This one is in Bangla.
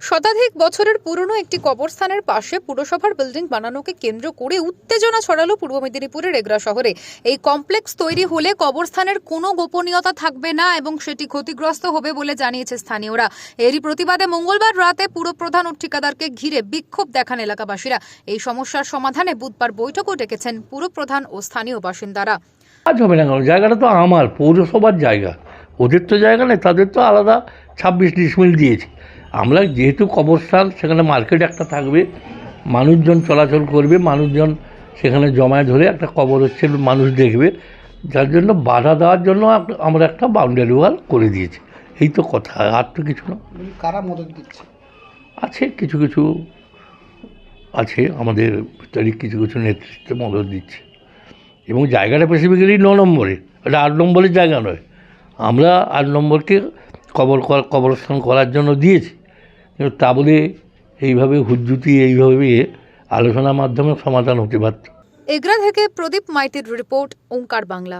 শতাধিক বছরের পুরনো একটি কবরস্থানের পাশে পুরসভার বিল্ডিং বানানোকে কেন্দ্র করে উত্তেজনা ছড়ালো পূর্ব মেদিনীপুরের এগরা শহরে। এই কমপ্লেক্স তৈরি হলে কবরস্থানের কোনো গোপনীয়তা থাকবে না এবং সেটি ক্ষতিগ্রস্ত হবে বলে জানিয়েছে স্থানীয়রা। এরই প্রতিবাদে মঙ্গলবার রাতে পুরপ্রধান ও ঠিকাদারকে ঘিরে বিক্ষোভ দেখান এলাকাবাসীরা। এই সমস্যার সমাধানে বুধবার বৈঠকও ডেকেছেন পুরপ্রধান ও স্থানীয় বাসিন্দারা। জায়গাটা তো আমার, পৌরসভার জায়গা। ওদের তো জায়গা নেই, তাদের তো আলাদা ছাব্বিশ ডিসমিল দিয়েছি। আমরা যেহেতু কবরস্থান সেখানে মার্কেট একটা থাকবে মানুষজন চলাচল করবে মানুষজন সেখানে জমায়েত ধরে একটা কবর হচ্ছে মানুষ দেখবে। যার জন্য বাধা দেওয়ার জন্য আমরা একটা বাউন্ডারি ওয়াল করে দিয়েছি। এই তো কথা আর তো কিছু না। কারা মদত দিচ্ছে? আছে কিছু কিছু আছে আমাদের ভিতরে কিছু কিছু নেতৃত্বে মদত দিচ্ছে। এবং জায়গাটা স্পেসিফিক্যালি ন নম্বরে। এটা আট নম্বরের জায়গা নয়। আমরা আট নম্বরকে কবর করা কবরস্থান করার জন্য দিয়েছে। কিন্তু তা বলে এইভাবে হুজ্জুতি, এইভাবে আলোচনার মাধ্যমে সমাধান হতে পারত। এগরা থেকে প্রদীপ মাইতির রিপোর্ট, ওঙ্কার বাংলা।